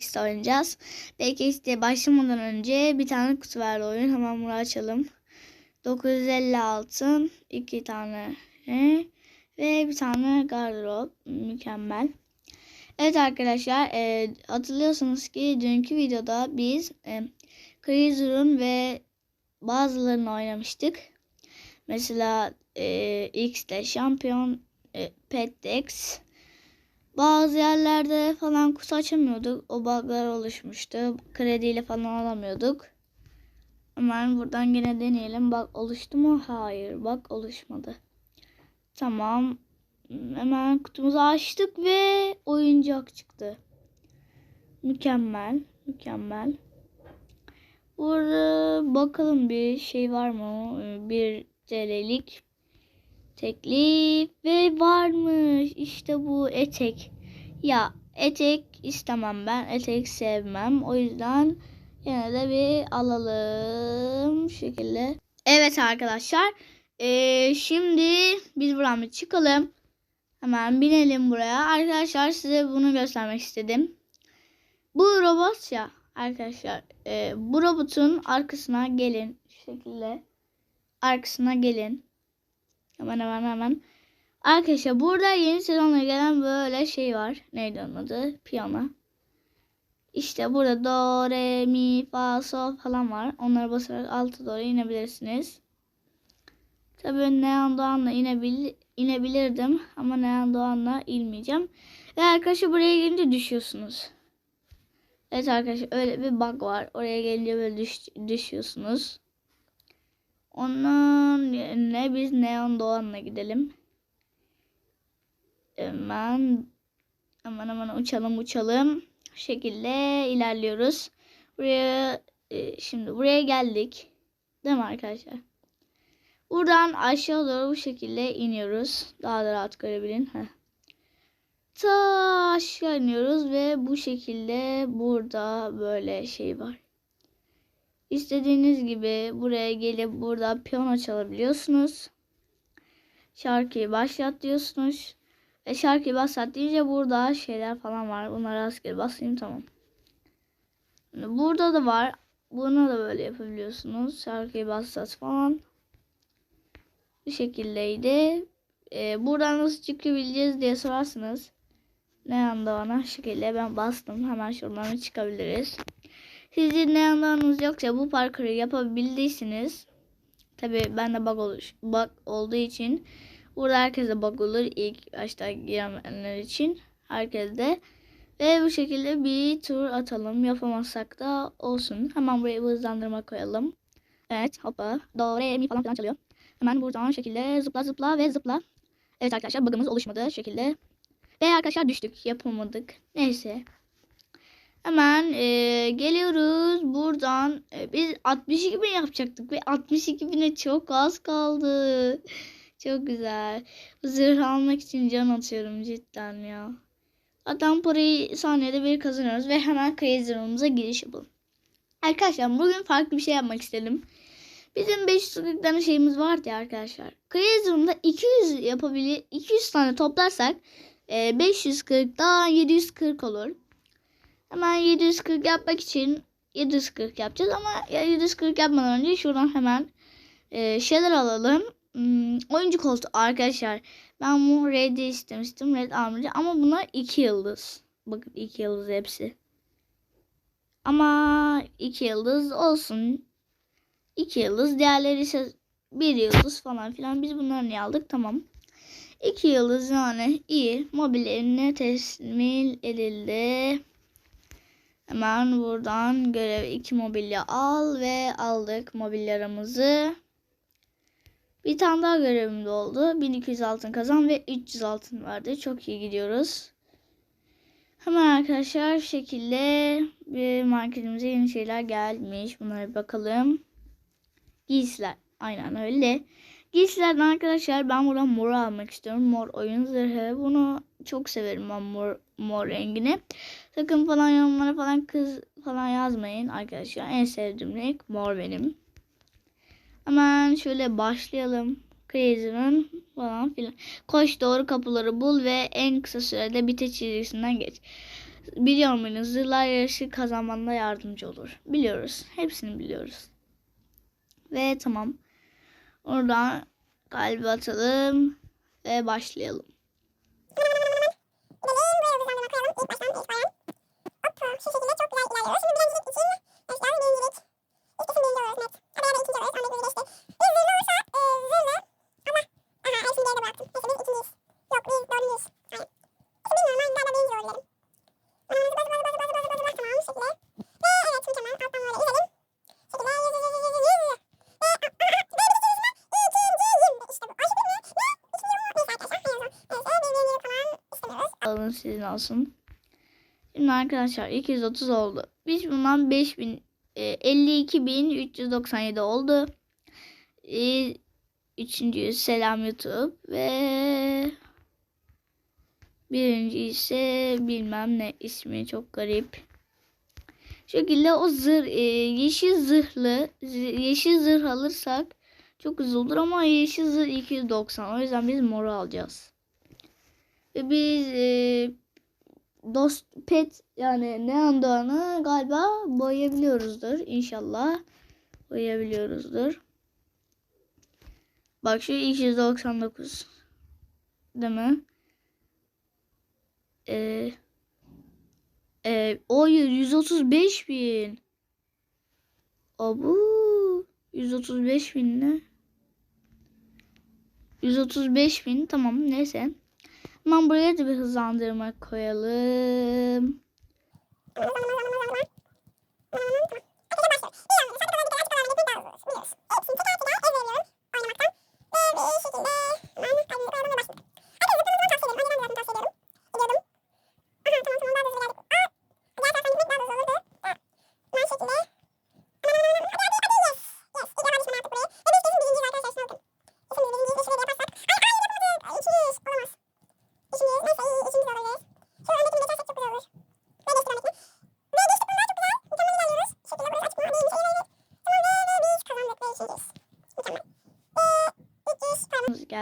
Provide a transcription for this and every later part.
işte oynayacağız. Belki işte başlamadan önce bir tane kutu verdi oyun. Hemen bunu açalım. 950 altın, iki tane ve bir tane gardırop. Mükemmel. Evet arkadaşlar e, hatırlıyorsunuz ki dünkü videoda biz e, Crazer'ın ve bazılarını oynamıştık. Mesela e, X'de şampiyon, e, Petdex. Bazı yerlerde falan kutu açamıyorduk. O bug'lar oluşmuştu. Krediyle falan alamıyorduk. Hemen buradan yine deneyelim. Bak oluştu mu? Hayır. Bak oluşmadı. Tamam. Hemen kutumuzu açtık ve oyuncak çıktı. Mükemmel. Mükemmel. Burada bakalım bir şey var mı? Bir TL'lik teklif ve varmış. İşte bu etek. Ya etek istemem ben. Etek sevmem. O yüzden yine de bir alalım. Şu şekilde. Evet arkadaşlar. Ee, şimdi biz buradan bir çıkalım. Hemen binelim buraya. Arkadaşlar size bunu göstermek istedim. Bu robot ya arkadaşlar. E, bu robotun arkasına gelin. Şu şekilde. Arkasına gelin. Hemen hemen hemen. Arkadaşlar burada yeni sezonla gelen böyle şey var. Neydi onun adı? Piyano. İşte burada do, re, mi, fa, sol falan var. Onlara basarak alta doğru inebilirsiniz. Tabii Neon Doğan'la inebil inebilirdim. Ama Neon Doğan'la inmeyeceğim. Ve arkadaşlar buraya gelince düşüyorsunuz. Evet arkadaşlar öyle bir bug var. Oraya gelince böyle düş düşüyorsunuz. Onun yerine biz Neon Doğan'la gidelim. Hemen hemen hemen uçalım uçalım. Bu şekilde ilerliyoruz. Buraya e, şimdi buraya geldik. Değil mi arkadaşlar? Buradan aşağı doğru bu şekilde iniyoruz. Daha da rahat görebilin. Heh. Ta aşağı iniyoruz ve bu şekilde burada böyle şey var. İstediğiniz gibi buraya gelip burada piyano çalabiliyorsunuz. Şarkıyı başlat diyorsunuz. Ve şarkıyı başlat deyince burada şeyler falan var. Bunları rastgele basayım tamam. Burada da var. Bunu da böyle yapabiliyorsunuz. Şarkıyı başlat falan. Bu şekildeydi. Ee, buradan nasıl çıkabileceğiz diye sorarsınız. Ne anda bana şekilde ben bastım. Hemen şuradan çıkabiliriz. Sizin yanlarınız yoksa bu parkuru yapabildiyseniz tabi ben de bug, oluş, bug olduğu için burada herkese bug olur ilk başta girenler için herkeste. Ve bu şekilde bir tur atalım yapamazsak da olsun. Hemen buraya hızlandırma koyalım. Evet hoppa. Do re mi falan filan çalıyor. Hemen buradan şekilde zıpla zıpla ve zıpla. Evet arkadaşlar bug'ımız oluşmadı şekilde. Ve arkadaşlar düştük yapamadık. Neyse Hemen e, geliyoruz buradan. E, biz 62 bin yapacaktık ve 62 bine çok az kaldı. Çok güzel. Zırh almak için can atıyorum cidden ya. Zaten parayı saniyede bir kazanıyoruz ve hemen Crazy Room'umuza giriş yapalım. Arkadaşlar bugün farklı bir şey yapmak istedim. Bizim 540 tane şeyimiz vardı ya arkadaşlar. Crazy Room'da 200 yapabilir 200 tane toplarsak e, 540 daha 740 olur. Hemen 740 yapmak için 740 yapacağız ama 740 yapmadan önce şuradan hemen e, şeyler alalım. Hmm, oyuncu koltuğu arkadaşlar. Ben bu red'i istemiştim. Red almayacağım ama bunlar 2 yıldız. Bakın 2 yıldız hepsi. Ama 2 yıldız olsun. 2 yıldız. Diğerleri ise 1 yıldız falan filan. Biz bunları niye aldık? Tamam. 2 yıldız yani iyi. Mobillerine teslim edildi. Hemen buradan görev 2 mobilya al ve aldık mobilyalarımızı. Bir tane daha görevim de oldu. 1200 altın kazan ve 300 altın vardı. Çok iyi gidiyoruz. Hemen arkadaşlar şu şekilde bir marketimize yeni şeyler gelmiş. Bunlara bakalım. Giysiler. Aynen öyle. Giysilerden arkadaşlar ben buradan mor almak istiyorum. Mor oyun zırhı. Bunu çok severim ben mor, mor rengini. Sakın falan yorumlara falan kız falan yazmayın arkadaşlar. En sevdiğim renk mor benim. Hemen şöyle başlayalım. Crazy'nin falan filan. Koş doğru kapıları bul ve en kısa sürede bitiş çizgisinden geç. Biliyor muydunuz? Zırhlar yarışı kazanmanda yardımcı olur. Biliyoruz. Hepsini biliyoruz. Ve tamam. Oradan kalbi atalım ve başlayalım. Sizin olsun. Şimdi arkadaşlar 230 oldu. Biz bundan 5000 e, 52.397 oldu. E, üçüncü selam YouTube ve birinci ise bilmem ne ismi çok garip. Şu şekilde o zırh e, yeşil zırhlı yeşil zırh alırsak çok güzel olur ama yeşil zırh 290 o yüzden biz moru alacağız. Ve biz e, dost pet yani ne andığını galiba boyayabiliyoruzdur inşallah. Boyayabiliyoruzdur. Bak şu 299. Değil mi? Ee, e, o 135 bin. Abu 135 bin ne? 135 bin tamam neyse. Hemen buraya da bir hızlandırma koyalım.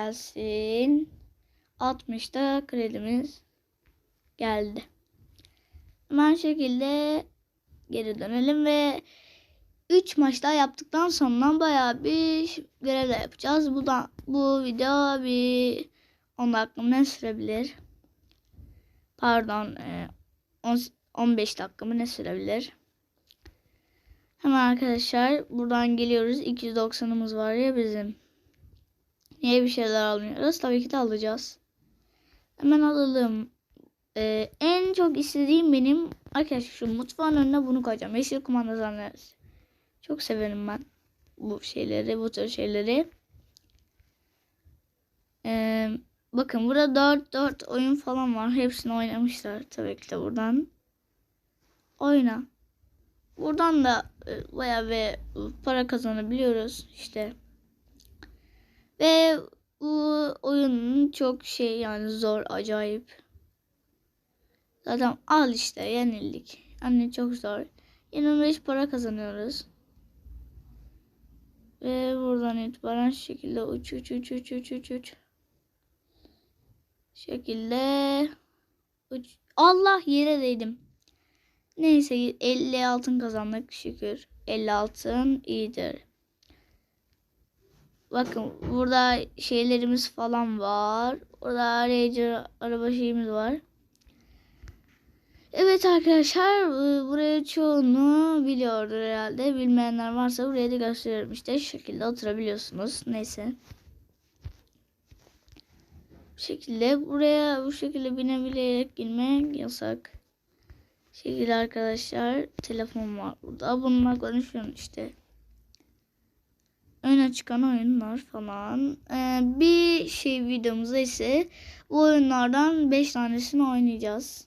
Gelsin. 60'da kredimiz geldi. Hemen şekilde geri dönelim ve 3 maç daha yaptıktan sonra bayağı bir görevler yapacağız. Bu da bu video bir 10 dakika ne sürebilir? Pardon, e, 10 15 dakika mı ne sürebilir? Hemen arkadaşlar buradan geliyoruz. 290'ımız var ya bizim. Niye bir şeyler almıyoruz? Tabii ki de alacağız. Hemen alalım. Ee, en çok istediğim benim arkadaşlar şu mutfağın önüne bunu koyacağım. Yeşil kumanda zannedersin. Çok severim ben bu şeyleri, bu tür şeyleri. Ee, bakın burada 4 4 oyun falan var. Hepsini oynamışlar tabii ki de buradan. Oyna. Buradan da e, bayağı bir para kazanabiliyoruz işte. Ve bu oyunun çok şey yani zor acayip. Zaten al işte yenildik. Yani çok zor. 25 para kazanıyoruz. Ve buradan itibaren şu şekilde uç uç uç uç uç uç uç. Şekilde uç. Allah yere değdim. Neyse 50 altın kazandık şükür. 50 altın iyidir. Bakın burada şeylerimiz falan var. Orada Ranger araba şeyimiz var. Evet arkadaşlar e, buraya çoğunu biliyordur herhalde. Bilmeyenler varsa buraya da gösteriyorum. İşte şu şekilde oturabiliyorsunuz. Neyse. Bu şekilde buraya bu şekilde binebilerek girmek yasak. Şekilde arkadaşlar telefon var burada. Bununla konuşuyorum işte öne çıkan oyunlar falan. Ee, bir şey videomuzda ise bu oyunlardan 5 tanesini oynayacağız.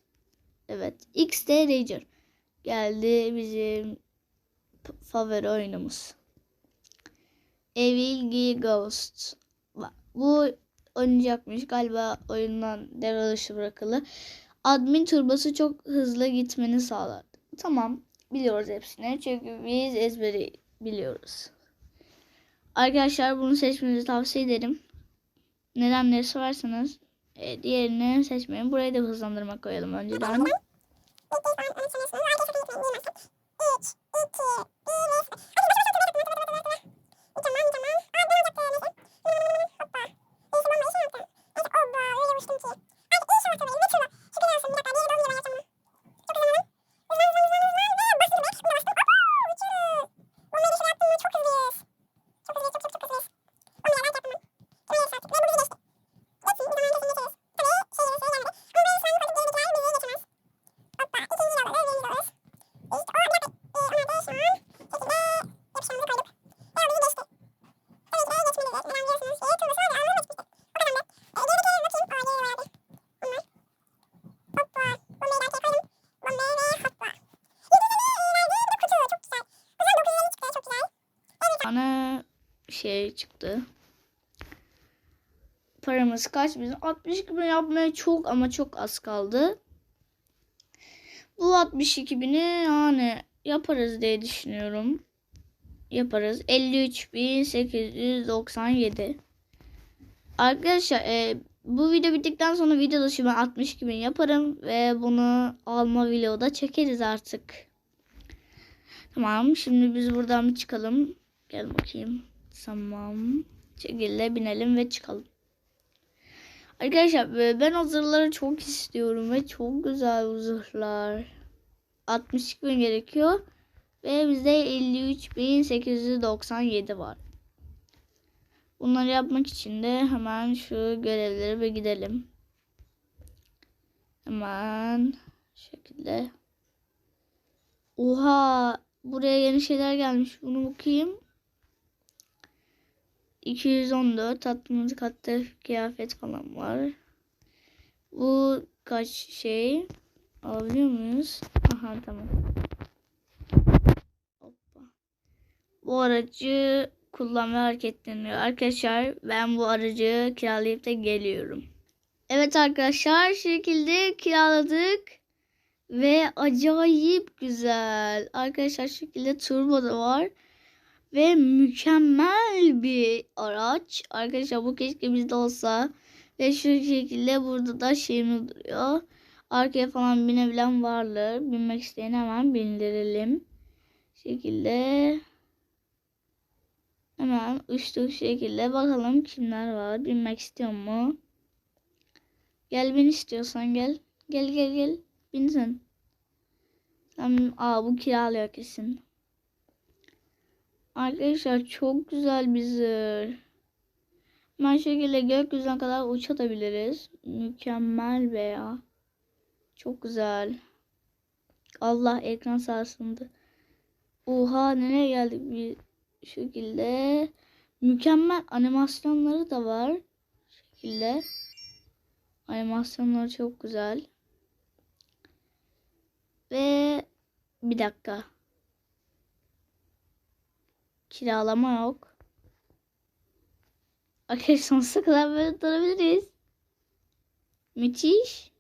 Evet. XD Ranger geldi bizim favori oyunumuz. Evil Ghost. Bu oynayacakmış. Galiba oyundan devre dışı bırakılı. Admin turbası çok hızlı gitmeni sağlar. Tamam. Biliyoruz hepsini. Çünkü biz ezberi biliyoruz. Arkadaşlar bunu seçmenizi tavsiye ederim. Nedenleri sorarsanız e, diğerini seçmeyin. Burayı da hızlandırma koyalım önceden. 3, 2, 1, yaptı. Paramız kaç bizim? 62 bin yapmaya çok ama çok az kaldı. Bu 62 bini yani yaparız diye düşünüyorum. Yaparız. 53.897 Arkadaşlar e, bu video bittikten sonra video dışı ben 62 bin yaparım. Ve bunu alma videoda çekeriz artık. Tamam şimdi biz buradan bir çıkalım. Gel bakayım. Tamam. Şekilde binelim ve çıkalım. Arkadaşlar e, ben o zırhları çok istiyorum ve çok güzel bu zırhlar. 62 bin gerekiyor. Ve bizde 53.897 var. Bunları yapmak için de hemen şu görevleri bir gidelim. Hemen şekilde. Oha buraya yeni şeyler gelmiş. Bunu bakayım. 214 tatlımız katta kıyafet falan var. Bu kaç şey alabiliyor muyuz? Aha tamam. Hoppa. Bu aracı kullanma hareketleniyor. Arkadaşlar ben bu aracı kiralayıp da geliyorum. Evet arkadaşlar şekilde kiraladık. Ve acayip güzel. Arkadaşlar şekilde turbo da var. Ve mükemmel bir araç. Arkadaşlar bu keşke bizde olsa. Ve şu şekilde burada da şeyimiz duruyor. Arkaya falan binebilen varlar. Binmek isteyen hemen bindirelim. Şekilde. Hemen uçtuk şekilde. Bakalım kimler var. Binmek istiyor mu? Gel bin istiyorsan gel. Gel gel gel. Bin. Sen, aa bu kiralıyor kesin. Arkadaşlar çok güzel bir zırh. Ben şekilde gökyüzüne kadar uçabiliriz. Mükemmel be ya. Çok güzel. Allah ekran sarsındı. Oha nereye geldik bir şekilde. Mükemmel animasyonları da var. şekilde. Animasyonları çok güzel. Ve bir dakika. Kiralama yok. Arkadaşlar sonsuza kadar böyle durabiliriz. Müthiş.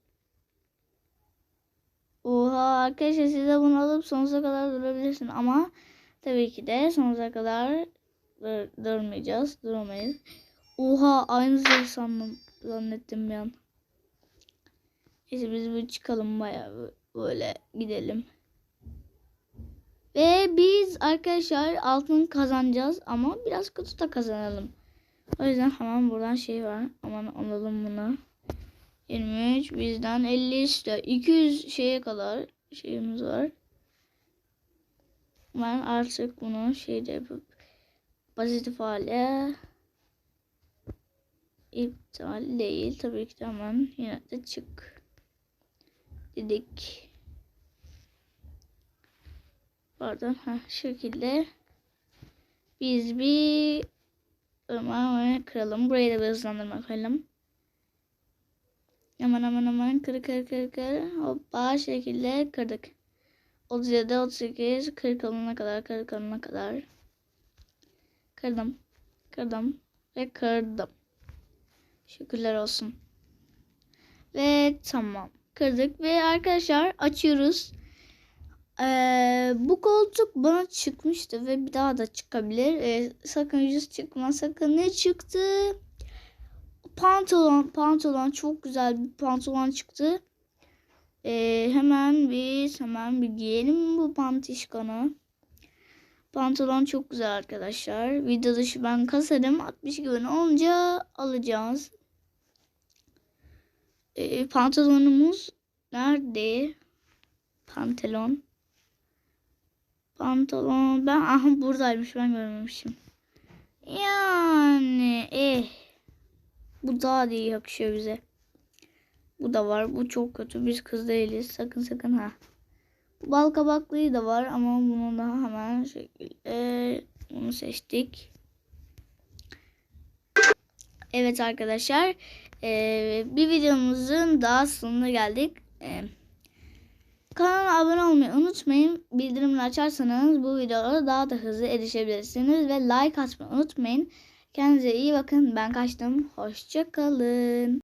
Oha arkadaşlar siz de bunu alıp sonsuza kadar durabilirsin ama tabii ki de sonsuza kadar dur durmayacağız. Duramayız. Oha aynı şey sandım. Zannettim bir an. Neyse biz bir çıkalım bayağı böyle gidelim. Ve biz arkadaşlar altın kazanacağız ama biraz kötü da kazanalım. O yüzden hemen buradan şey var. Aman alalım bunu. 23 bizden 50 işte 200 şeye kadar şeyimiz var. Ben artık bunu şeyde yapıp pozitif hale iptal değil. Tabii ki de hemen yine de çık dedik. Pardon. Ha, şekilde biz bir hemen kıralım. Burayı da bir hızlandırma koyalım. Hemen hemen hemen kır kır kır kır. Hoppa şekilde kırdık. 37, 38, 40 olana kadar, 40 olana kadar. Kırdım. Kırdım. Ve kırdım. Şükürler olsun. Ve tamam. Kırdık ve arkadaşlar açıyoruz. Ee, bu koltuk bana çıkmıştı ve bir daha da çıkabilir. Ee, sakın yüz çıkma. Sakın ne çıktı? Pantolon. Pantolon çok güzel bir pantolon çıktı. Ee, hemen biz hemen bir giyelim bu pantişkanı. Pantolon çok güzel arkadaşlar. Video dışı ben kasarım. 62 bin olunca alacağız. Ee, pantolonumuz nerede? Pantolon. Pantolon. Ben aha buradaymış ben görmemişim. Yani eh. Bu daha da iyi yakışıyor bize. Bu da var. Bu çok kötü. Biz kız değiliz. Sakın sakın ha. Bu bal kabaklıyı da var ama bunu da hemen şekilde bunu seçtik. Evet arkadaşlar. eee, bir videomuzun daha sonuna geldik. Kanala abone olmayı unutmayın. Bildirimleri açarsanız bu videolara daha da hızlı erişebilirsiniz. Ve like atmayı unutmayın. Kendinize iyi bakın. Ben kaçtım. Hoşçakalın.